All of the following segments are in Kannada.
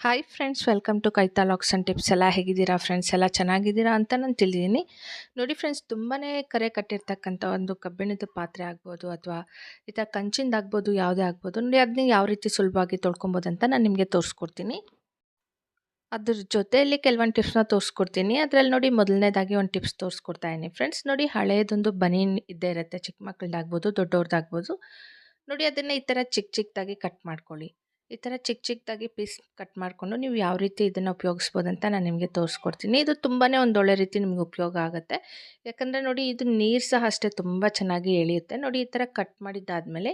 ಹಾಯ್ ಫ್ರೆಂಡ್ಸ್ ವೆಲ್ಕಮ್ ಟು ಕೈತಾ ಲಾಕ್ಸ್ ಆ್ಯಂಡ್ ಟಿಪ್ಸ್ ಎಲ್ಲ ಹೇಗಿದ್ದೀರಾ ಫ್ರೆಂಡ್ಸ್ ಎಲ್ಲ ಚೆನ್ನಾಗಿದ್ದೀರಾ ಅಂತ ನಾನು ತಿಳಿದೀನಿ ನೋಡಿ ಫ್ರೆಂಡ್ಸ್ ತುಂಬಾ ಕರೆ ಕಟ್ಟಿರ್ತಕ್ಕಂಥ ಒಂದು ಕಬ್ಬಿಣದ ಪಾತ್ರೆ ಆಗ್ಬೋದು ಅಥವಾ ಈ ಥರ ಕಂಚಿಂದ ಆಗ್ಬೋದು, ಯಾವುದೇ ಆಗ್ಬೋದು, ನೋಡಿ ಅದನ್ನ ಯಾವ ರೀತಿ ಸುಲಭವಾಗಿ ತೊಳ್ಕೊಬೋದು ಅಂತ ನಾನು ನಿಮಗೆ ತೋರಿಸ್ಕೊಡ್ತೀನಿ. ಅದ್ರ ಜೊತೆಯಲ್ಲಿ ಕೆಲವೊಂದು ಟಿಪ್ಸ್ನ ತೋರಿಸ್ಕೊಡ್ತೀನಿ. ಅದರಲ್ಲಿ ನೋಡಿ ಮೊದಲನೇದಾಗಿ ಒಂದು ಟಿಪ್ಸ್ ತೋರಿಸ್ಕೊಡ್ತಾ ಇದ್ದೀನಿ ಫ್ರೆಂಡ್ಸ್ ನೋಡಿ ಹಳೆಯದೊಂದು ಬನಿ ಇದ್ದೇ ಇರುತ್ತೆ ಚಿಕ್ಕ ಮಕ್ಕಳದ್ದಾಗ್ಬೋದು ದೊಡ್ಡವ್ರದ್ದಾಗ್ಬೋದು ನೋಡಿ ಅದನ್ನು ಈ ಥರ ಚಿಕ್ಕ ಚಿಕ್ಕದಾಗಿ ಕಟ್ ಮಾಡ್ಕೊಳ್ಳಿ. ಈ ಥರ ಚಿಕ್ಕ ಚಿಕ್ಕದಾಗಿ ಪೀಸ್ ಕಟ್ ಮಾಡಿಕೊಂಡು ನೀವು ಯಾವ ರೀತಿ ಇದನ್ನು ಉಪಯೋಗಿಸ್ಬೋದು ಅಂತ ನಾನು ನಿಮಗೆ ತೋರಿಸ್ಕೊಡ್ತೀನಿ. ಇದು ತುಂಬಾ ಒಂದೊಳ್ಳೆ ರೀತಿ ನಿಮಗೆ ಉಪಯೋಗ ಆಗುತ್ತೆ. ಯಾಕಂದರೆ ನೋಡಿ ಇದು ನೀರು ಸಹ ಅಷ್ಟೇ ತುಂಬ ಚೆನ್ನಾಗಿ ಎಳೆಯುತ್ತೆ. ನೋಡಿ ಈ ಥರ ಕಟ್ ಮಾಡಿದ್ದಾದಮೇಲೆ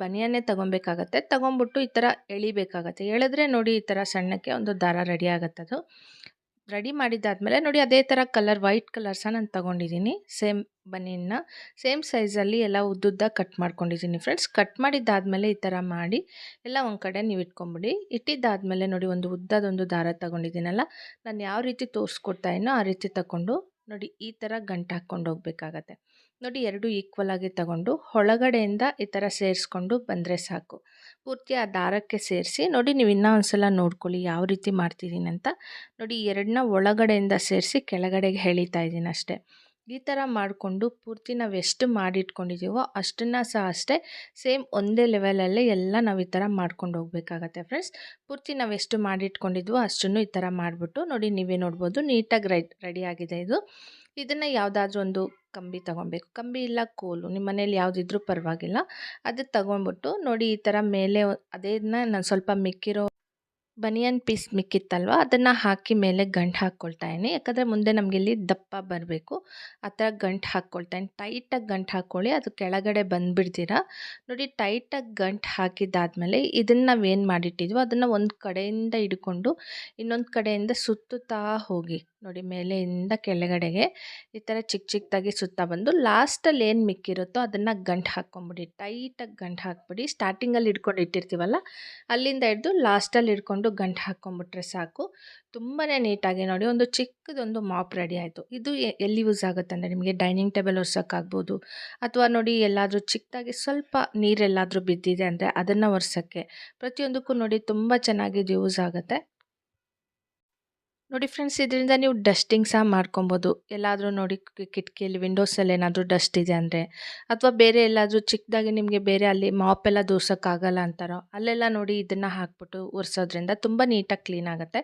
ಬನಿಯನ್ನೇ ತೊಗೊಬೇಕಾಗತ್ತೆ. ತೊಗೊಂಬಿಟ್ಟು ಈ ಥರ ಎಳಿಬೇಕಾಗತ್ತೆ. ಎಳೆದ್ರೆ ನೋಡಿ ಈ ಥರ ಸಣ್ಣಕ್ಕೆ ಒಂದು ದಾರ ರೆಡಿ ಆಗುತ್ತೆ ಅದು. ರೆಡಿ ಮಾಡಿದ್ದಾದಮೇಲೆ ನೋಡಿ ಅದೇ ಥರ ಕಲರ್, ವೈಟ್ ಕಲರ್ ಸಹ ನಾನು ತೊಗೊಂಡಿದ್ದೀನಿ. ಸೇಮ್ ಬನೀನ್ನ ಸೇಮ್ ಸೈಜಲ್ಲಿ ಎಲ್ಲ ಉದ್ದುದ್ದ ಕಟ್ ಮಾಡ್ಕೊಂಡಿದ್ದೀನಿ ಫ್ರೆಂಡ್ಸ್. ಕಟ್ ಮಾಡಿದ್ದಾದಮೇಲೆ ಈ ಥರ ಮಾಡಿ ಎಲ್ಲ ಒಂದು ಕಡೆ ನೀವು ಇಟ್ಕೊಂಬಿಡಿ. ಇಟ್ಟಿದ್ದಾದಮೇಲೆ ನೋಡಿ ಒಂದು ಉದ್ದದೊಂದು ದಾರ ತೊಗೊಂಡಿದ್ದೀನಲ್ಲ, ನಾನು ಯಾವ ರೀತಿ ತೋರಿಸ್ಕೊಡ್ತಾ ಇನ್ನೋ ಆ ರೀತಿ ತಗೊಂಡು ನೋಡಿ ಈ ಥರ ಗಂಟು ಹಾಕ್ಕೊಂಡು ಹೋಗ್ಬೇಕಾಗತ್ತೆ. ನೋಡಿ ಎರಡು ಈಕ್ವಲ್ ಆಗಿ ತಗೊಂಡು ಒಳಗಡೆಯಿಂದ ಈ ಥರ ಸೇರಿಸ್ಕೊಂಡು ಬಂದರೆ ಸಾಕು. ಪೂರ್ತಿ ಆ ದಾರಕ್ಕೆ ಸೇರಿಸಿ ನೋಡಿ ನೀವು ಇನ್ನೂ ಒಂದ್ಸಲ ನೋಡ್ಕೊಳ್ಳಿ ಯಾವ ರೀತಿ ಮಾಡ್ತಿದ್ದೀನಿ ಅಂತ. ನೋಡಿ ಎರಡನ್ನ ಒಳಗಡೆಯಿಂದ ಸೇರಿಸಿ ಕೆಳಗಡೆಗೆ ಹೇಳಿತಾ ಇದ್ದೀನಿ ಅಷ್ಟೇ. ಈ ಥರ ಮಾಡಿಕೊಂಡು ಪೂರ್ತಿ ನಾವು ಎಷ್ಟು ಮಾಡಿಟ್ಕೊಂಡಿದ್ದೀವೋ ಅಷ್ಟನ್ನು ಸಹ ಅಷ್ಟೇ ಸೇಮ್ ಒಂದೇ ಲೆವೆಲಲ್ಲೇ ಎಲ್ಲ ನಾವು ಈ ಥರ ಮಾಡ್ಕೊಂಡು ಹೋಗ್ಬೇಕಾಗತ್ತೆ ಫ್ರೆಂಡ್ಸ್ ಪೂರ್ತಿ ನಾವು ಎಷ್ಟು ಮಾಡಿಟ್ಕೊಂಡಿದ್ವೋ ಅಷ್ಟನ್ನು ಈ ಥರ ಮಾಡಿಬಿಟ್ಟು ನೋಡಿ ನೀವೇ ನೋಡ್ಬೋದು ನೀಟಾಗಿ ರೆಡ್ ರೆಡಿ ಆಗಿದೆ ಇದು. ಇದನ್ನು ಯಾವುದಾದ್ರೂ ಒಂದು ಕಂಬಿ ತೊಗೊಬೇಕು. ಕಂಬಿ ಇಲ್ಲ, ಕೋಲು. ನಿಮ್ಮ ಮನೇಲಿ ಯಾವುದಿದ್ರೂ ಪರವಾಗಿಲ್ಲ. ಅದು ತಗೊಂಡ್ಬಿಟ್ಟು ನೋಡಿ ಈ ಥರ ಮೇಲೆ ಅದೇನ ನಾನು ಸ್ವಲ್ಪ ಮಿಕ್ಕಿರೋ ಬನಿಯನ್ ಪೀಸ್ ಮಿಕ್ಕಿತ್ತಲ್ವ, ಅದನ್ನು ಹಾಕಿ ಮೇಲೆ ಗಂಟು ಹಾಕ್ಕೊಳ್ತಾ ಇದ್ದೀನಿ ಯಾಕಂದರೆ ಮುಂದೆ ನಮಗೆ ಇಲ್ಲಿ ದಪ್ಪ ಬರಬೇಕು. ಆ ಥರ ಗಂಟು ಹಾಕ್ಕೊಳ್ತಾ ಇದ್ದೀನಿ ಟೈಟಾಗಿ ಗಂಟು ಹಾಕ್ಕೊಳ್ಳಿ ಅದು ಕೆಳಗಡೆ ಬಂದುಬಿಡ್ತೀರ? ನೋಡಿ, ಟೈಟಾಗಿ ಗಂಟು ಹಾಕಿದ್ದಾದಮೇಲೆ ಇದನ್ನು ನಾವು ಏನು ಮಾಡಿಟ್ಟಿದ್ವೋ, ಅದನ್ನು ಒಂದು ಕಡೆಯಿಂದ ಹಿಡ್ಕೊಂಡು ಇನ್ನೊಂದು ಕಡೆಯಿಂದ ಸುತ್ತುತ್ತಾ ಹೋಗಿ ನೋಡಿ ಮೇಲೆಯಿಂದ ಕೆಳಗಡೆಗೆ ಈ ಥರ ಚಿಕ್ಕ ಚಿಕ್ಕದಾಗಿ ಸುತ್ತ ಬಂದು ಲಾಸ್ಟಲ್ಲಿ ಏನು ಮಿಕ್ಕಿರುತ್ತೋ ಅದನ್ನು ಗಂಟು ಹಾಕ್ಕೊಂಬಿಡಿ. ಟೈಟಾಗಿ ಗಂಟು ಹಾಕ್ಬಿಡಿ. ಸ್ಟಾರ್ಟಿಂಗಲ್ಲಿ ಹಿಡ್ಕೊಂಡು ಇಟ್ಟಿರ್ತೀವಲ್ಲ, ಅಲ್ಲಿಂದ ಹಿಡ್ದು ಲಾಸ್ಟಲ್ಲಿ ಹಿಡ್ಕೊಂಡು ಗಂಟು ಹಾಕ್ಕೊಂಬಿಟ್ರೆ ಸಾಕು. ತುಂಬಾ ನೀಟಾಗಿ ನೋಡಿ, ಒಂದು ಚಿಕ್ಕದೊಂದು ಮಾಪ್ ರೆಡಿ ಆಯಿತು. ಇದು ಎಲ್ಲಿ ಯೂಸ್ ಆಗುತ್ತೆ ಅಂದರೆ ನಿಮಗೆ ಡೈನಿಂಗ್ ಟೇಬಲ್ ಒರ್ಸೋಕ್ಕಾಗ್ಬೋದು, ಅಥವಾ ನೋಡಿ ಎಲ್ಲಾದರೂ ಚಿಕ್ಕದಾಗಿ ಸ್ವಲ್ಪ ನೀರೆಲ್ಲಾದರೂ ಬಿದ್ದಿದೆ ಅಂದರೆ ಅದನ್ನು ಒರ್ಸೋಕ್ಕೆ. ಪ್ರತಿಯೊಂದಕ್ಕೂ ನೋಡಿ ತುಂಬ ಚೆನ್ನಾಗಿ ಯೂಸ್ ಆಗುತ್ತೆ. ನೋಡಿ ಫ್ರೆಂಡ್ಸ್, ಇದರಿಂದ ನೀವು ಡಸ್ಟಿಂಗ್ ಸಹ ಮಾಡ್ಕೊಬೋದು. ಎಲ್ಲಾದರೂ ನೋಡಿ ಕಿಟಕಿಯಲ್ಲಿ ವಿಂಡೋಸಲ್ಲಿ ಏನಾದರೂ ಡಸ್ಟ್ ಇದೆ ಅಂದರೆ, ಅಥವಾ ಬೇರೆ ಎಲ್ಲಾದರೂ ಚಿಕ್ಕದಾಗಿ ನಿಮಗೆ ಬೇರೆ ಅಲ್ಲಿ ಮಾಪ್ ಎಲ್ಲ ದೂಸೋಕ್ಕಾಗಲ್ಲ ಅಂತಾರೋ, ಅಲ್ಲೆಲ್ಲ ನೋಡಿ ಇದನ್ನು ಹಾಕ್ಬಿಟ್ಟು ಒರೆಸೋದ್ರಿಂದ ತುಂಬ ನೀಟಾಗಿ ಕ್ಲೀನ್ ಆಗುತ್ತೆ.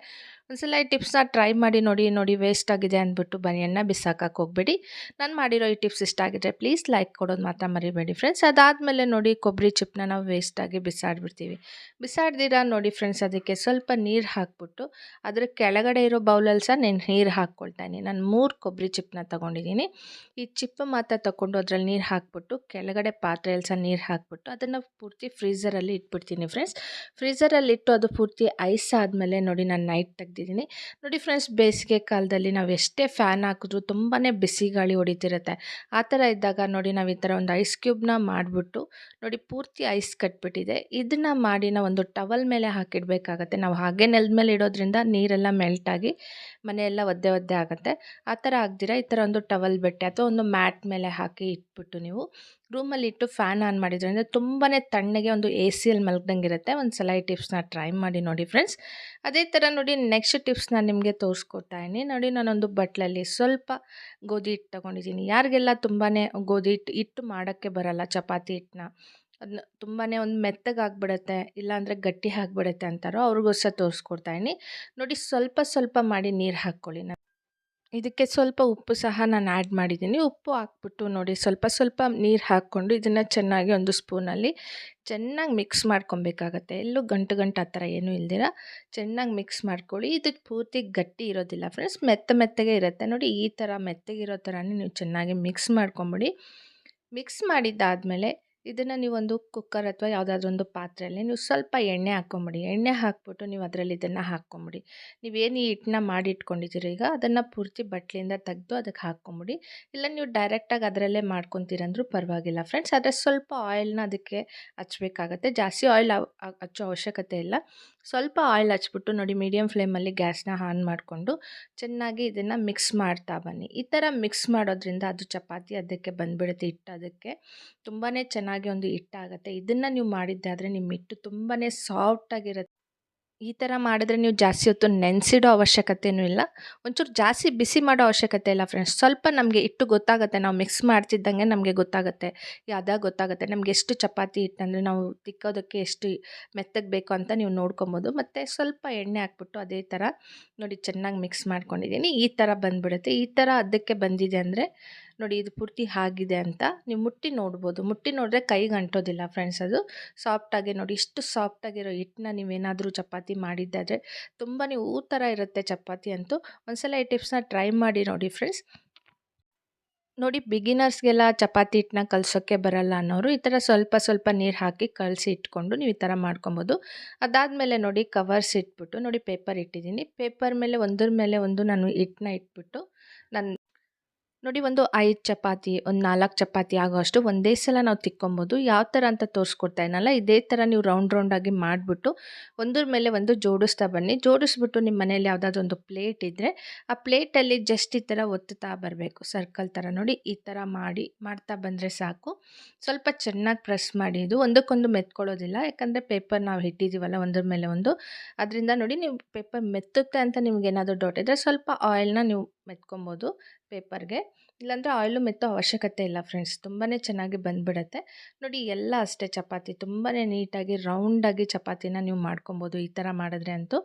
ಒಂದ್ಸಲ ಈ ಟಿಪ್ಸ್ನ ಟ್ರೈ ಮಾಡಿ ನೋಡಿ ನೋಡಿ ವೇಸ್ಟ್ ಆಗಿದೆ ಅಂದ್ಬಿಟ್ಟು ಬನಿಯನ್ನ ಬಿಸಾಕಕ್ಕೆ ಹೋಗಬೇಡಿ. ನಾನು ಮಾಡಿರೋ ಈ ಟಿಪ್ಸ್ ಇಷ್ಟ ಆಗಿದ್ರೆ ಪ್ಲೀಸ್ ಲೈಕ್ ಕೊಡೋದು ಮಾತ್ರ ಮರಿಬೇಡಿ ಫ್ರೆಂಡ್ಸ್ ಅದಾದಮೇಲೆ ನೋಡಿ ಕೊಬ್ಬರಿ ಚಿಪ್ಪನ್ನ ನಾವು ವೇಸ್ಟಾಗಿ ಬಿಸಾಡ್ಬಿಡ್ತೀವಿ. ಬಿಸಾಡ್ದಿರ ನೋಡಿ ಫ್ರೆಂಡ್ಸ್ ಅದಕ್ಕೆ ಸ್ವಲ್ಪ ನೀರು ಹಾಕ್ಬಿಟ್ಟು ಅದರ ಕೆಳಗಡೆ ಇರೋ ಬೌಲಲ್ಲಿ ಸಹ ನಾನು ನೀರು ಹಾಕ್ಕೊಳ್ತಾಯಿನಿ ನಾನು ಮೂರು ಕೊಬ್ಬರಿ ಚಿಪ್ಪನ್ನ ತೊಗೊಂಡಿದ್ದೀನಿ. ಈ ಚಿಪ್ಪು ಮಾತ್ರ ತೊಗೊಂಡು ಅದರಲ್ಲಿ ನೀರು ಹಾಕ್ಬಿಟ್ಟು, ಕೆಳಗಡೆ ಪಾತ್ರೆಯಲ್ಲಿ ಸಹ ನೀರು ಹಾಕ್ಬಿಟ್ಟು ಅದನ್ನು ಪೂರ್ತಿ ಫ್ರೀಝರಲ್ಲಿ ಇಟ್ಬಿಡ್ತೀನಿ ಫ್ರೆಂಡ್ಸ್ ಫ್ರೀಝರಲ್ಲಿ ಇಟ್ಟು ಅದು ಪೂರ್ತಿ ಐಸ್ ಆದಮೇಲೆ ನೋಡಿ ನಾನು ನೈಟ್ ತೆಗ್ದು ತೆಗ್ದಿದ್ದೀನಿ. ನೋಡಿ ಫ್ರೆಂಡ್ಸ್ ಬೇಸಿಗೆ ಕಾಲದಲ್ಲಿ ನಾವು ಎಷ್ಟೇ ಫ್ಯಾನ್ ಹಾಕಿದ್ರು ತುಂಬಾ ಬಿಸಿ ಗಾಳಿ ಹೊಡಿತಿರುತ್ತೆ. ಆ ಥರ ಇದ್ದಾಗ ನೋಡಿ ನಾವು ಈ ಥರ ಒಂದು ಐಸ್ ಕ್ಯೂಬ್ನ ಮಾಡಿಬಿಟ್ಟು ನೋಡಿ ಪೂರ್ತಿ ಐಸ್ ಕಟ್ಬಿಟ್ಟಿದೆ. ಇದನ್ನು ಮಾಡಿ ನಾವು ಒಂದು ಟವಲ್ ಮೇಲೆ ಹಾಕಿಡಬೇಕಾಗತ್ತೆ. ನಾವು ಹಾಗೆ ನೆಲದ ಮೇಲೆ ಇಡೋದ್ರಿಂದ ನೀರೆಲ್ಲ ಮೆಲ್ಟಾಗಿ ಮನೆಯೆಲ್ಲ ಒದ್ದೆ ಒದ್ದೆ ಆಗುತ್ತೆ. ಆ ಥರ ಆಗ್ದಿರ ಈ ಥರ ಒಂದು ಟವಲ್ ಬೆಟ್ಟೆ ಅಥವಾ ಒಂದು ಮ್ಯಾಟ್ ಮೇಲೆ ಹಾಕಿ ಇಟ್ಬಿಟ್ಟು ನೀವು ರೂಮಲ್ಲಿ ಇಟ್ಟು ಫ್ಯಾನ್ ಆನ್ ಮಾಡಿದ್ರಿಂದ ತುಂಬಾ ತಣ್ಣಗೆ ಒಂದು ಎ ಸಿಯಲ್ಲಿ ಮಲಗ್ದಂಗೆ ಇರುತ್ತೆ ಒಂದು ಸಲ ಈ ಟಿಪ್ಸ್ನ ಟ್ರೈ ಮಾಡಿ ನೋಡಿ ಫ್ರೆಂಡ್ಸ್. ಅದೇ ಥರ ನೋಡಿ ನೆಕ್ಸ್ಟ್ ಟಿಪ್ಸ್ ನಾನು ನಿಮಗೆ ತೋರಿಸ್ಕೊಡ್ತಾ ಇದ್ದೀನಿ. ನೋಡಿ ನಾನೊಂದು ಬಟ್ಲಲ್ಲಿ ಸ್ವಲ್ಪ ಗೋಧಿ ಹಿಟ್ಟು ತೊಗೊಂಡಿದ್ದೀನಿ. ಯಾರಿಗೆಲ್ಲ ತುಂಬಾ ಗೋಧಿ ಹಿಟ್ಟು ಹಿಟ್ಟು ಮಾಡೋಕ್ಕೆ ಬರಲ್ಲ, ಚಪಾತಿ ಹಿಟ್ಟನ್ನ ಅದನ್ನ ತುಂಬಾ ಒಂದು ಮೆತ್ತಗೆ ಆಗಿಬಿಡುತ್ತೆ ಇಲ್ಲಾಂದರೆ ಗಟ್ಟಿ ಆಗಿಬಿಡುತ್ತೆ ಅಂತಾರೋ ಅವ್ರಿಗೋಸ್ಕರ ತೋರಿಸ್ಕೊಡ್ತಾ ಇದ್ದೀನಿ. ನೋಡಿ ಸ್ವಲ್ಪ ಸ್ವಲ್ಪ ಮಾಡಿ ನೀರು ಹಾಕ್ಕೊಳ್ಳಿ ನಾನು ಇದಕ್ಕೆ ಸ್ವಲ್ಪ ಉಪ್ಪು ಸಹ ನಾನು ಆ್ಯಡ್ ಮಾಡಿದ್ದೀನಿ. ಉಪ್ಪು ಹಾಕ್ಬಿಟ್ಟು ನೋಡಿ ಸ್ವಲ್ಪ ಸ್ವಲ್ಪ ನೀರು ಹಾಕ್ಕೊಂಡು ಇದನ್ನು ಚೆನ್ನಾಗಿ ಒಂದು ಸ್ಪೂನಲ್ಲಿ ಚೆನ್ನಾಗಿ ಮಿಕ್ಸ್ ಮಾಡ್ಕೊಬೇಕಾಗತ್ತೆ. ಎಲ್ಲೂ ಗಂಟು ಗಂಟು ಆ ಥರ ಏನೂ ಇಲ್ದಿರ ಚೆನ್ನಾಗಿ ಮಿಕ್ಸ್ ಮಾಡ್ಕೊಳ್ಳಿ. ಇದಕ್ಕೆ ಪೂರ್ತಿ ಗಟ್ಟಿ ಇರೋದಿಲ್ಲ ಫ್ರೆಂಡ್ಸ್, ಮೆತ್ತ ಮೆತ್ತಗೆ ಇರುತ್ತೆ. ನೋಡಿ ಈ ಥರ ಮೆತ್ತಗಿರೋ ಥರನೇ ನೀವು ಚೆನ್ನಾಗಿ ಮಿಕ್ಸ್ ಮಾಡ್ಕೊಂಬಿಡಿ. ಮಿಕ್ಸ್ ಮಾಡಿದ್ದಾದಮೇಲೆ ಇದನ್ನು ನೀವೊಂದು ಕುಕ್ಕರ್ ಅಥವಾ ಯಾವುದಾದ್ರೂ ಒಂದು ಪಾತ್ರೆಯಲ್ಲಿ ನೀವು ಸ್ವಲ್ಪ ಎಣ್ಣೆ ಹಾಕ್ಕೊಂಬಿಡಿ. ಎಣ್ಣೆ ಹಾಕ್ಬಿಟ್ಟು ನೀವು ಅದರಲ್ಲಿ ಇದನ್ನು ಹಾಕ್ಕೊಂಬಿಡಿ. ನೀವೇನು ಈ ಹಿಟ್ಟನ್ನ ಮಾಡಿ ಇಟ್ಕೊಂಡಿದ್ದೀರಿ ಈಗ ಅದನ್ನು ಪೂರ್ತಿ ಬಟ್ಲಿಂದ ತೆಗೆದು ಅದಕ್ಕೆ ಹಾಕ್ಕೊಂಬಿಡಿ. ಇಲ್ಲ ನೀವು ಡೈರೆಕ್ಟಾಗಿ ಅದರಲ್ಲೇ ಮಾಡ್ಕೊತೀರಂದ್ರೂ ಪರವಾಗಿಲ್ಲ ಫ್ರೆಂಡ್ಸ್ ಆದರೆ ಸ್ವಲ್ಪ ಆಯಿಲ್ನ ಅದಕ್ಕೆ ಹಚ್ಬೇಕಾಗತ್ತೆ. ಜಾಸ್ತಿ ಆಯಿಲ್ ಹಚ್ಚೋ ಅವಶ್ಯಕತೆ ಇಲ್ಲ. ಸ್ವಲ್ಪ ಆಯಿಲ್ ಹಚ್ಬಿಟ್ಟು ನೋಡಿ ಮೀಡಿಯಮ್ ಫ್ಲೇಮಲ್ಲಿ ಗ್ಯಾಸ್ನ ಆನ್ ಮಾಡಿಕೊಂಡು ಚೆನ್ನಾಗಿ ಇದನ್ನು ಮಿಕ್ಸ್ ಮಾಡ್ತಾ ಬನ್ನಿ. ಈ ಥರ ಮಿಕ್ಸ್ ಮಾಡೋದ್ರಿಂದ ಅದು ಚಪಾತಿ ಅದಕ್ಕೆ ಬಂದುಬಿಡುತ್ತೆ ಹಿಟ್ಟು ಅದಕ್ಕೆ. ತುಂಬಾ ಚೆನ್ನಾಗಿ ಒಂದು ಹಿಟ್ಟಾಗತ್ತೆ. ಇದನ್ನು ನೀವು ಮಾಡಿದ್ದೆ ಆದರೆ ನಿಮ್ಮ ಹಿಟ್ಟು ತುಂಬಾ ಸಾಫ್ಟಾಗಿರುತ್ತೆ ಈ ಥರ ಮಾಡಿದ್ರೆ ನೀವು ಜಾಸ್ತಿ ಹೊತ್ತು ನೆನೆಸಿಡೋ ಅವಶ್ಯಕತೆಯೂ ಇಲ್ಲ. ಒಂಚೂರು ಜಾಸ್ತಿ ಬಿಸಿ ಮಾಡೋ ಅವಶ್ಯಕತೆ ಇಲ್ಲ ಫ್ರೆಂಡ್ಸ್ ಸ್ವಲ್ಪ ನಮಗೆ ಹಿಟ್ಟು ಗೊತ್ತಾಗುತ್ತೆ. ನಾವು ಮಿಕ್ಸ್ ಮಾಡ್ತಿದ್ದಂಗೆ ನಮಗೆ ಗೊತ್ತಾಗುತ್ತೆ. ಯಾವ್ದಾಗ ಗೊತ್ತಾಗುತ್ತೆ? ನಮಗೆ ಎಷ್ಟು ಚಪಾತಿ ಹಿಟ್ಟಂದರೆ ನಾವು ತಿಕ್ಕೋದಕ್ಕೆ ಎಷ್ಟು ಮೆತ್ತಗೆ ಬೇಕು ಅಂತ ನೀವು ನೋಡ್ಕೊಬೋದು. ಮತ್ತು ಸ್ವಲ್ಪ ಎಣ್ಣೆ ಹಾಕ್ಬಿಟ್ಟು ಅದೇ ಥರ ನೋಡಿ ಚೆನ್ನಾಗಿ ಮಿಕ್ಸ್ ಮಾಡ್ಕೊಂಡಿದ್ದೀನಿ. ಈ ಥರ ಬಂದುಬಿಡುತ್ತೆ. ಈ ಥರ ಅದಕ್ಕೆ ಬಂದಿದೆ ಅಂದರೆ ನೋಡಿ ಇದು ಪೂರ್ತಿ ಆಗಿದೆ ಅಂತ ನೀವು ಮುಟ್ಟಿ ನೋಡ್ಬೋದು. ಮುಟ್ಟಿ ನೋಡಿದ್ರೆ ಕೈಗೆ ಅಂಟೋದಿಲ್ಲ ಫ್ರೆಂಡ್ಸ್ ಅದು. ಸಾಫ್ಟಾಗಿ ನೋಡಿ ಇಷ್ಟು ಸಾಫ್ಟಾಗಿರೋ ಹಿಟ್ಟನ್ನ ನೀವೇನಾದರೂ ಚಪಾತಿ ಮಾಡಿದ್ದಾದರೆ ತುಂಬಾ ನೀವು ಥರ ಇರುತ್ತೆ ಚಪಾತಿ ಅಂತೂ. ಒಂದ್ಸಲ ಈ ಟಿಪ್ಸ್ನ ಟ್ರೈ ಮಾಡಿ ನೋಡಿ ಫ್ರೆಂಡ್ಸ್ ನೋಡಿ ಬಿಗಿನರ್ಸ್ಗೆಲ್ಲ ಚಪಾತಿ ಹಿಟ್ಟನ್ನ ಕಲಸೋಕ್ಕೆ ಬರಲ್ಲ ಅನ್ನೋರು ಈ ಥರ ಸ್ವಲ್ಪ ಸ್ವಲ್ಪ ನೀರು ಹಾಕಿ ಕಲಸಿ ಇಟ್ಕೊಂಡು ನೀವು ಈ ಥರ ಮಾಡ್ಕೊಬೋದು. ಅದಾದಮೇಲೆ ನೋಡಿ ಕವರ್ಸ್ ಇಟ್ಬಿಟ್ಟು ನೋಡಿ ಪೇಪರ್ ಇಟ್ಟಿದ್ದೀನಿ. ಪೇಪರ್ ಮೇಲೆ ಒಂದ್ರ ಮೇಲೆ ಒಂದು ನಾನು ಹಿಟ್ಟನ್ನ ಇಟ್ಬಿಟ್ಟು ನಾನು ನೋಡಿ ಒಂದು ಐದು ಚಪಾತಿ, ಒಂದು ನಾಲ್ಕು ಚಪಾತಿ ಆಗೋಷ್ಟು ಒಂದೇ ಸಲ ನಾವು ತಿಕ್ಕೊಬೋದು. ಯಾವ ಥರ ಅಂತ ತೋರಿಸ್ಕೊಡ್ತಾ ಇದ್ನಲ್ಲ ಇದೇ ಥರ ನೀವು ರೌಂಡ್ ರೌಂಡಾಗಿ ಮಾಡಿಬಿಟ್ಟು ಒಂದ್ರ ಮೇಲೆ ಒಂದು ಜೋಡಿಸ್ತಾ ಬನ್ನಿ. ಜೋಡಿಸ್ಬಿಟ್ಟು ನಿಮ್ಮ ಮನೇಲಿ ಯಾವುದಾದ್ರು ಒಂದು ಪ್ಲೇಟ್ ಇದ್ದರೆ ಆ ಪ್ಲೇಟಲ್ಲಿ ಜಸ್ಟ್ ಈ ಥರ ಒತ್ತುತ್ತಾ ಬರಬೇಕು. ಸರ್ಕಲ್ ಥರ ನೋಡಿ, ಈ ಥರ ಮಾಡಿ, ಮಾಡ್ತಾ ಬಂದರೆ ಸಾಕು. ಸ್ವಲ್ಪ ಚೆನ್ನಾಗಿ ಪ್ರೆಸ್ ಮಾಡಿ. ಇದು ಒಂದಕ್ಕೊಂದು ಮೆತ್ಕೊಳ್ಳೋದಿಲ್ಲ. ಯಾಕಂದರೆ ಪೇಪರ್ ನಾವು ಇಟ್ಟಿದ್ದೀವಲ್ಲ ಒಂದ್ರ ಮೇಲೆ ಒಂದು. ಅದರಿಂದ ನೋಡಿ ನೀವು ಪೇಪರ್ ಮೆತ್ತುತ್ತೆ ಅಂತ ನಿಮ್ಗೆ ಏನಾದರೂ ಡೌಟ್ ಇದ್ದರೆ ಸ್ವಲ್ಪ ಆಯಿಲ್ನ ನೀವು ಮೆತ್ಕೊಬೋದು ಪೇಪರ್ಗೆ. ಇಲ್ಲಾಂದರೆ ಆಯಿಲು ಮೆತ್ತೋ ಅವಶ್ಯಕತೆ ಇಲ್ಲ ಫ್ರೆಂಡ್ಸ್ ತುಂಬಾ ಚೆನ್ನಾಗಿ ಬಂದುಬಿಡತ್ತೆ. ನೋಡಿ ಎಲ್ಲ ಅಷ್ಟೇ ಚಪಾತಿ ತುಂಬಾ ನೀಟಾಗಿ, ರೌಂಡಾಗಿ ಚಪಾತಿನ ನೀವು ಮಾಡ್ಕೊಬೋದು ಈ ಥರ ಮಾಡಿದ್ರೆ ಅಂತೂ.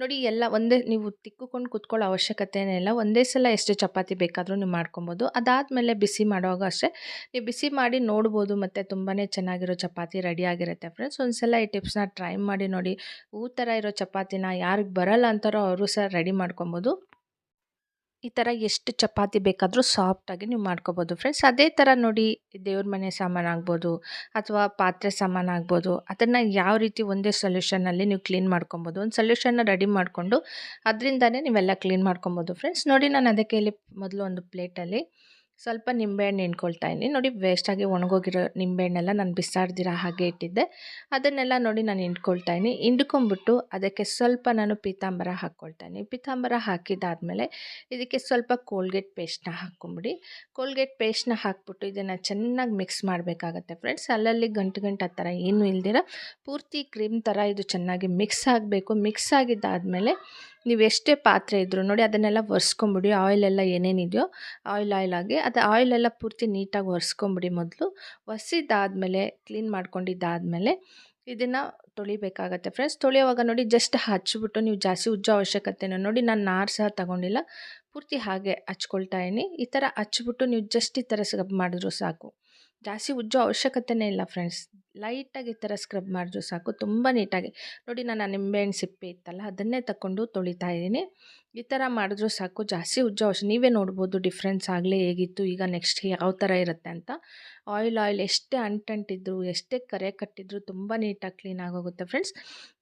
ನೋಡಿ ಎಲ್ಲ ಒಂದೇ, ನೀವು ತಿಕ್ಕುಕೊಂಡು ಕುತ್ಕೊಳ್ಳೋ ಅವಶ್ಯಕತೆನೇ ಇಲ್ಲ, ಒಂದೇ ಸಲ ಎಷ್ಟು ಚಪಾತಿ ಬೇಕಾದರೂ ನೀವು ಮಾಡ್ಕೊಬೋದು. ಅದಾದಮೇಲೆ ಬಿಸಿ ಮಾಡುವಾಗ ಅಷ್ಟೇ, ನೀವು ಬಿಸಿ ಮಾಡಿ ನೋಡ್ಬೋದು ಮತ್ತು ತುಂಬಾ ಚೆನ್ನಾಗಿರೋ ಚಪಾತಿ ರೆಡಿಯಾಗಿರುತ್ತೆ ಫ್ರೆಂಡ್ಸ್. ಒಂದ್ಸಲ ಈ ಟಿಪ್ಸ್ನ ಟ್ರೈ ಮಾಡಿ ನೋಡಿ ಹೂ ಥರ ಇರೋ ಚಪಾತಿನ ಯಾರಿಗೆ ಬರಲ್ಲ ಅಂತಾರೋ ಅವರು ಸಹ ರೆಡಿ ಮಾಡ್ಕೊಬೋದು. ಈ ಥರ ಎಷ್ಟು ಚಪಾತಿ ಬೇಕಾದರೂ ಸಾಫ್ಟಾಗಿ ನೀವು ಮಾಡ್ಕೋಬೋದು ಫ್ರೆಂಡ್ಸ್ ಅದೇ ಥರ ನೋಡಿ ದೇವ್ರ ಮನೆ ಸಾಮಾನು ಆಗ್ಬೋದು ಅಥವಾ ಪಾತ್ರೆ ಸಾಮಾನು ಆಗ್ಬೋದು, ಅದನ್ನು ಯಾವ ರೀತಿ ಒಂದೇ ಸೊಲ್ಯೂಷನಲ್ಲಿ ನೀವು ಕ್ಲೀನ್ ಮಾಡ್ಕೊಬೋದು. ಒಂದು ಸೊಲ್ಯೂಷನ್ನ ರೆಡಿ ಮಾಡಿಕೊಂಡು ಅದರಿಂದನೇ ನೀವೆಲ್ಲ ಕ್ಲೀನ್ ಮಾಡ್ಕೊಬೋದು ಫ್ರೆಂಡ್ಸ್ ನೋಡಿ ನಾನು ಅದಕ್ಕೆ ಇಲ್ಲಿ ಮೊದಲು ಒಂದು ಪ್ಲೇಟಲ್ಲಿ ಸ್ವಲ್ಪ ನಿಂಬೆಹಣ್ಣು ಇಟ್ಕೊಳ್ತಾ ಇದ್ದೀನಿ. ನೋಡಿ ವೇಸ್ಟಾಗಿ ಒಣಗೋಗಿರೋ ನಿಂಬೆಹಣ್ಣೆಲ್ಲ ನಾನು ಬಿಸಾಡ್ದಿರೋ ಹಾಗೆ ಇಟ್ಟಿದ್ದೆ. ಅದನ್ನೆಲ್ಲ ನೋಡಿ ನಾನು ಹಿಂಡ್ಕೊಳ್ತಾ ಇದ್ದೀನಿ. ಹಿಂಡ್ಕೊಂಬಿಟ್ಟು ಅದಕ್ಕೆ ಸ್ವಲ್ಪ ನಾನು ಪೀತಾಂಬರ ಹಾಕ್ಕೊಳ್ತಾ ಇದ್ದೀನಿ. ಪೀತಾಂಬರ ಹಾಕಿದ್ದಾದಮೇಲೆ ಇದಕ್ಕೆ ಸ್ವಲ್ಪ ಕೋಲ್ಗೇಟ್ ಪೇಸ್ಟ್ನ ಹಾಕ್ಕೊಂಬಿಡಿ. ಕೋಲ್ಗೇಟ್ ಪೇಸ್ಟ್ನ ಹಾಕ್ಬಿಟ್ಟು ಇದನ್ನು ಚೆನ್ನಾಗಿ ಮಿಕ್ಸ್ ಮಾಡಬೇಕಾಗತ್ತೆ ಫ್ರೆಂಡ್ಸ್ ಅಲ್ಲಲ್ಲಿ ಗಂಟು ಗಂಟು ಆ ಥರ ಏನೂ ಇಲ್ದಿರ ಪೂರ್ತಿ ಕ್ರೀಮ್ ಥರ ಇದು ಚೆನ್ನಾಗಿ ಮಿಕ್ಸ್ ಆಗಬೇಕು. ಮಿಕ್ಸ್ ಆಗಿದ್ದಾದಮೇಲೆ ನೀವು ಎಷ್ಟೇ ಪಾತ್ರೆ ಇದ್ದರೂ ನೋಡಿ ಅದನ್ನೆಲ್ಲ ಒರೆಸ್ಕೊಂಬಿಡಿ, ಆಯಿಲೆಲ್ಲ ಏನೇನಿದೆಯೋ ಆಯಿಲ್ ಆಯಿಲ್ ಆಗಿ ಅದು ಆಯಿಲೆಲ್ಲ ಪೂರ್ತಿ ನೀಟಾಗಿ ಒರೆಸ್ಕೊಂಬಿಡಿ ಮೊದಲು. ಒರೆಸಿದ್ದಾದಮೇಲೆ, ಕ್ಲೀನ್ ಮಾಡ್ಕೊಂಡಿದ್ದಾದಮೇಲೆ ಇದನ್ನು ತೊಳಿಬೇಕಾಗತ್ತೆ ಫ್ರೆಂಡ್ಸ್. ತೊಳೆಯುವಾಗ ನೋಡಿ ಜಸ್ಟ್ ಹಚ್ಚಿಬಿಟ್ಟು ನೀವು ಜಾಸ್ತಿ ಉಜ್ಜ ಅವಶ್ಯಕತೆನ ನೋಡಿ ನಾನು ನಾರು ಸಹ ತಗೊಂಡಿಲ್ಲ. ಪೂರ್ತಿ ಹಾಗೆ ಹಚ್ಕೊಳ್ತಾ ಇದೀನಿ ಈ ಥರ ಹಚ್ಬಿಟ್ಟು ನೀವು ಜಸ್ಟ್ ಈ ಥರ ಸ್ಕ್ರಬ್ ಮಾಡಿದ್ರು ಸಾಕು. ಜಾಸ್ತಿ ಉಜ್ಜೋ ಅವಶ್ಯಕತೆಯೇ ಇಲ್ಲ ಫ್ರೆಂಡ್ಸ್. ಲೈಟಾಗಿ ಈ ಥರ ಸ್ಕ್ರಬ್ ಮಾಡಿದ್ರು ಸಾಕು, ತುಂಬ ನೀಟಾಗಿ. ನೋಡಿ ನಾನು ನಿಂಬೆಹಣ್ಣು ಸಿಪ್ಪೆ ಇತ್ತಲ್ಲ, ಅದನ್ನೇ ತಗೊಂಡು ತೊಳಿತಾ ಇದ್ದೀನಿ. ಈ ಥರ ಮಾಡಿದ್ರು ಸಾಕು, ಜಾಸ್ತಿ ಉಜ್ಜೋ ಅವಶ್ಯ, ನೀವೇ ನೋಡ್ಬೋದು ಡಿಫ್ರೆನ್ಸ್ ಆಗಲೇ ಹೇಗಿತ್ತು, ಈಗ ನೆಕ್ಸ್ಟ್ ಯಾವ ಥರ ಇರುತ್ತೆ ಅಂತ. ಆಯಿಲ್ ಆಯಿಲ್ ಎಷ್ಟೇ ಅಂಟಂಟಿದ್ರು ಎಷ್ಟೇ ಕರೆ ಕಟ್ಟಿದ್ರು ತುಂಬ ನೀಟಾಗಿ ಕ್ಲೀನ್ ಆಗೋಗುತ್ತೆ ಫ್ರೆಂಡ್ಸ್.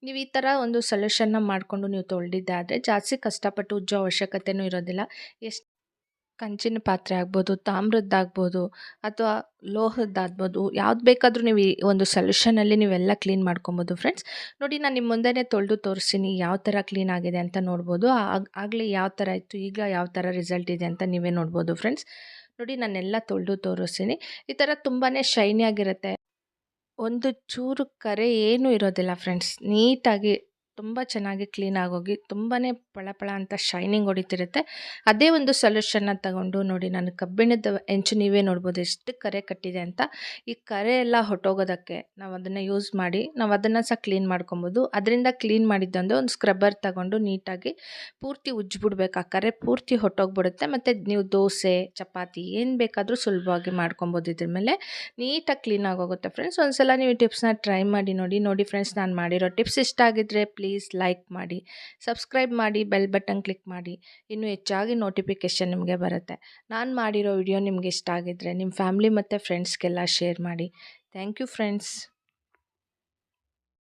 ನೀವು ಈ ಥರ ಒಂದು ಸೊಲ್ಯೂಷನ್ನ ಮಾಡಿಕೊಂಡು ನೀವು ತೊಳೆದಿದ್ದಾದರೆ ಜಾಸ್ತಿ ಕಷ್ಟಪಟ್ಟು ಉಜ್ಜೋ ಅವಶ್ಯಕತೆಯೂ ಇರೋದಿಲ್ಲ. ಎಷ್ಟು ಕಂಚಿನ ಪಾತ್ರೆ ಆಗ್ಬೋದು, ತಾಮ್ರದ್ದಾಗ್ಬೋದು ಅಥವಾ ಲೋಹದ್ದಾಗ್ಬೋದು, ಯಾವ್ದು ಬೇಕಾದರೂ ನೀವು ಈ ಒಂದು ಸೊಲ್ಯೂಷನಲ್ಲಿ ನೀವೆಲ್ಲ ಕ್ಲೀನ್ ಮಾಡ್ಕೊಬೋದು ಫ್ರೆಂಡ್ಸ್ ನೋಡಿ ನಾನು ನಿಮ್ಮ ಮುಂದೆನೇ ತೊಳೆದು ತೋರಿಸ್ತೀನಿ ಯಾವ ಥರ ಕ್ಲೀನ್ ಆಗಿದೆ ಅಂತ ನೋಡ್ಬೋದು. ಆಗ, ಆಗಲೇ ಯಾವ ಥರ ಇತ್ತು, ಈಗ ಯಾವ ಥರ ರಿಸಲ್ಟ್ ಇದೆ ಅಂತ ನೀವೇ ನೋಡ್ಬೋದು ಫ್ರೆಂಡ್ಸ್ ನೋಡಿ ನಾನೆಲ್ಲ ತೊಳೆದು ತೋರಿಸ್ತೀನಿ. ಈ ಥರ ತುಂಬಾ ಶೈನಿಯಾಗಿರುತ್ತೆ ಒಂದು ಚೂರು ಕರೆ ಏನೂ ಇರೋದಿಲ್ಲ ಫ್ರೆಂಡ್ಸ್ ನೀಟಾಗಿ ತುಂಬ ಚೆನ್ನಾಗಿ ಕ್ಲೀನ್ ಆಗೋಗಿ ತುಂಬಾ ಪಳಪಳ ಅಂತ ಶೈನಿಂಗ್ ಹೊಡಿತಿರುತ್ತೆ. ಅದೇ ಒಂದು ಸೊಲ್ಯೂಷನ್ನ ತಗೊಂಡು ನೋಡಿ, ನಾನು ಕಬ್ಬಿಣದ ಹೆಂಚು ನೀವೇ ನೋಡ್ಬೋದು ಎಷ್ಟು ಕರೆ ಕಟ್ಟಿದೆ ಅಂತ. ಈ ಕರೆ ಎಲ್ಲ ಹೊಟ್ಟೋಗೋದಕ್ಕೆ ನಾವು ಅದನ್ನು ಯೂಸ್ ಮಾಡಿ, ನಾವು ಅದನ್ನು ಸಹ ಕ್ಲೀನ್ ಮಾಡ್ಕೊಬೋದು. ಅದರಿಂದ ಕ್ಲೀನ್ ಮಾಡಿದ್ದಂದು ಒಂದು ಸ್ಕ್ರಬ್ಬರ್ ತಗೊಂಡು ನೀಟಾಗಿ ಪೂರ್ತಿ ಉಜ್ಜಿಬಿಡ್ಬೇಕು. ಆ ಕರೆ ಪೂರ್ತಿ ಹೊಟ್ಟೋಗ್ಬಿಡುತ್ತೆ. ಮತ್ತು ನೀವು ದೋಸೆ, ಚಪಾತಿ ಏನು ಬೇಕಾದರೂ ಸುಲಭವಾಗಿ ಮಾಡ್ಕೊಬೋದು ಇದ್ರ ಮೇಲೆ. ನೀಟಾಗಿ ಕ್ಲೀನ್ ಆಗೋಗುತ್ತೆ. ಫ್ರೆಂಡ್ಸ್ ಒಂದ್ಸಲ ನೀವು ಟಿಪ್ಸ್ನ ಟ್ರೈ ಮಾಡಿ ನೋಡಿ ನೋಡಿ ಫ್ರೆಂಡ್ಸ್ ನಾನು ಮಾಡಿರೋ ಟಿಪ್ಸ್ ಇಷ್ಟ ಆಗಿದ್ರೆ ಪ್ಲೀಸ್ ಲೈಕ್ ಮಾಡಿ, ಸಬ್ಸ್ಕ್ರೈಬ್ ಮಾಡಿ, ಬೆಲ್ ಬಟನ್ ಕ್ಲಿಕ್ ಮಾಡಿ. ಇನ್ನೂ ಹೆಚ್ಚಾಗಿ ನೋಟಿಫಿಕೇಷನ್ ನಿಮಗೆ ಬರುತ್ತೆ. ನಾನು ಮಾಡಿರೋ ವಿಡಿಯೋ ನಿಮಗೆ ಇಷ್ಟ ಆಗಿದ್ದರೆ ನಿಮ್ಮ ಫ್ಯಾಮ್ಲಿ ಮತ್ತು ಫ್ರೆಂಡ್ಸ್ಗೆಲ್ಲ ಶೇರ್ ಮಾಡಿ. Thank you friends.